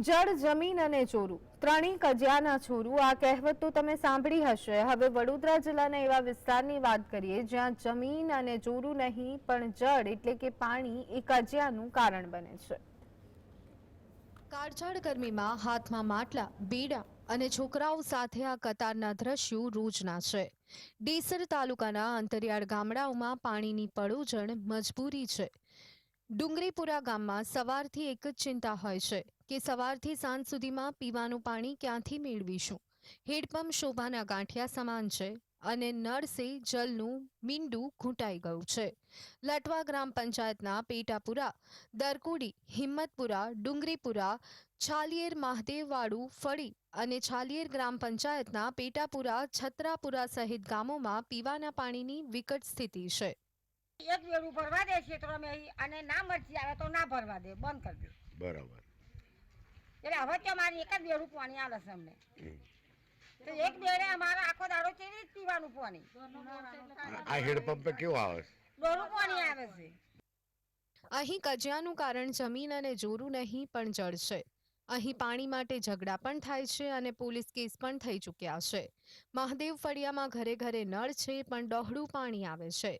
જળ, જમીન અને ચોરું. ત્રણેય કજિયાના ચોરું આ કહેવત તો તમે સાંભળી હશે. હવે વડોદરા જિલ્લાના એવા વિસ્તારની વાત કરીએ, જ્યાં જમીન અને ચોરું નહીં, પણ જળ એટલે કે પાણી એ કજિયાનું કારણ બને છે. કાળઝાળ ગરમીમાં હાથમાં માટલા, બીડા અને છોકરાઓ સાથે આ કતારના દ્રશ્યો રોજના છે. ડેસર તાલુકાના અંતરિયાળ ગામડાઓમાં પાણીની પડોજણ મજબૂરી છે. ડુંગરીપુરા ગામમાં સવારથી એક જ ચિંતા હોય છે. કે સવારથી સાંજ સુધીમાં પીવાનું પાણી ક્યાંથી મેળવીશું? હેડપંપ શોભાના ગાંઠિયા સમાન છે અને નળ જલનું મીંડું ઘૂંટાઈ ગયું છે. લટવા ગ્રામ પંચાયતના પેટાપુરા દરકુડી હિંમતપુરા ડુંગરીપુરા છાલિયેર મહાદેવવાડું ફળી અને છાલિયેર ગ્રામ પંચાયતના પેટાપુરા છત્રાપુરા સહિત ગામોમાં પીવાના પાણીની વિકટ સ્થિતિ છે. એક ભરવા દે છે તો અમે અને ના મરજી આવે તો ના ભરવા દે. બંધ કરી દે. બરાબર. એટલે હવે તો મારી એક જ બેડું પાણી આલે છે અમને. તો એક બેડે અમારે આખો દાડો કેવી રીતે પીવાનું પાણી? આ હેડપંપ કેવું આવે છે? ડોલું પાણી આવે છે. અહીં કજિયાનું કારણ જમીન અને જોરું નહીં પણ જળ છે. અહીં પાણી માટે ઝઘડા પણ થાય છે અને પોલીસ કેસ પણ થઈ ચૂક્યા છે. મહાદેવ ફળિયામાં ઘરે ઘરે નળ છે પણ ડહોળું પાણી આવે છે.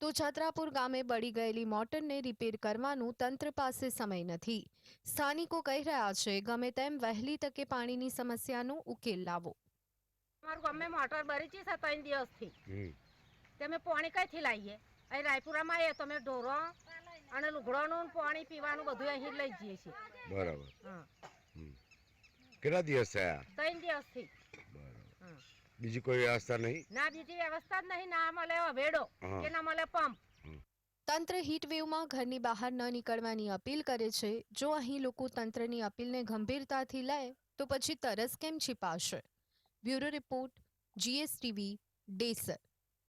તો છત્રાપુર ગામે બળી ગયેલી મોટરને રિપેર કરવાનું તંત્ર પાસે સમય નથી. સ્થાનિકો કહી રહ્યા છે ગમે તેમ વહેલી તકે પાણીની સમસ્યાનો ઉકેલ લાવો. અમારું ગમે મોટર બરી છે ત્રણ દિવસથી. તમે પાણી કઈથી લાવીએ? અહીં રાયપુરામાં આવીએ તમે ઢોરો અને લુગડાનું પાણી પીવાનું બધું અહીં લઈ જઈએ છીએ. બરાબર. હા. કેટલા દિવસ થયા? ત્રણ દિવસથી. બરાબર. બીજી કોઈ વ્યવસ્થા નહીં? ના બીજી વ્યવસ્થા જ નહીં. ના મળે વેડો કે ના મળે પંપ. તંત્ર હીટવેવમાં ઘરની બહાર ન નીકળવાની અપીલ કરે છે. જો અહીં લોકો તંત્રની અપીલને ગંભીરતાથી લે તો પછી તરસ કેમ છીપાશે બ્યુરો રિપોર્ટ જીએસટીવી ડેસર